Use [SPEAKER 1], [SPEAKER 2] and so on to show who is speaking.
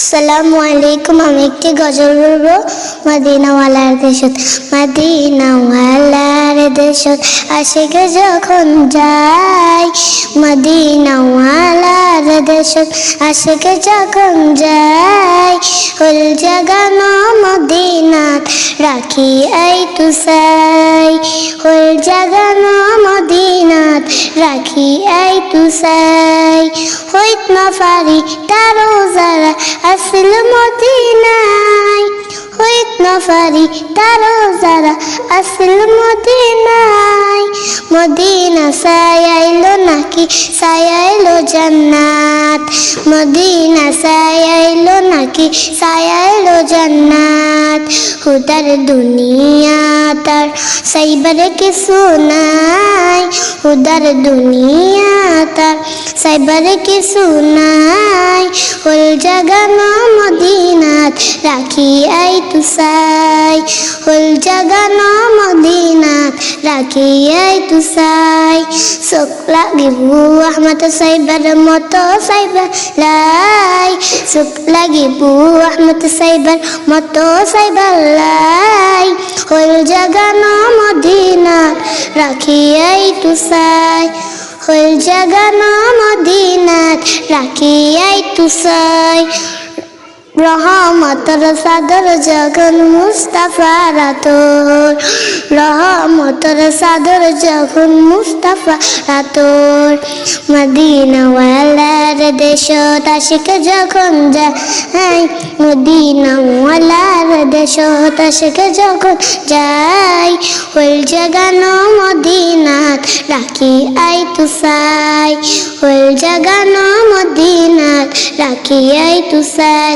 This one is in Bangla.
[SPEAKER 1] আসসালামু আলাইকুম আমি একটি গজল বলব। মদিনাওয়ালার দেশত মদিনাওয়ালার দেশত আশেকে যখন যাই মদিনাওয়ালার দেশত আশেকে যখন যাই হল জাগানো মদিনাত রাখি আই তুসাই হল জাগানো মদিনাত রাখি আই তুসাই হইত না যারা আসল মদিনায়, হইত না পারি তারও যারা আসল মদিনায়। মদিনা সায়াইলো নাকি সায়াইলো জান্নাত। মদিনা সায়াইলো নাকি সায়াইলো জান্নাত। হুদার দুনিয়া তার সাইবার কিছু নাই। হুদার দুনিয়া তার সাইবার কিছু নাই। হল জাগানো মদিনাত রাখি, আই তুসাই হল জাগানো মদিনাত, রাখি, আই তুসাই চোখ লাগিব আহমদ সাইবার, মতো সাইবার লাই। চোখ লাগিব আহমদ সাইবার, মতো সাইবার লাই। হল জাগানো মদিনাত, রাখি, আই তুসাই হল জাগানো মদিনাত, রাখি, আই তুসাই রহমতর সাদর জগন মুস্তাফা রাতর রহমতর সাদর জগন মুস্তাফা রাতর মদিনাওয়ালার দেশ তাশিক যখন যাই মদিনাওয়ালার দেশ তাশিক যখন যাই হল জাগানো মদিনাত রাখি আই তুসাই হল জাগানো মদিনাত রাখি আই তুসাই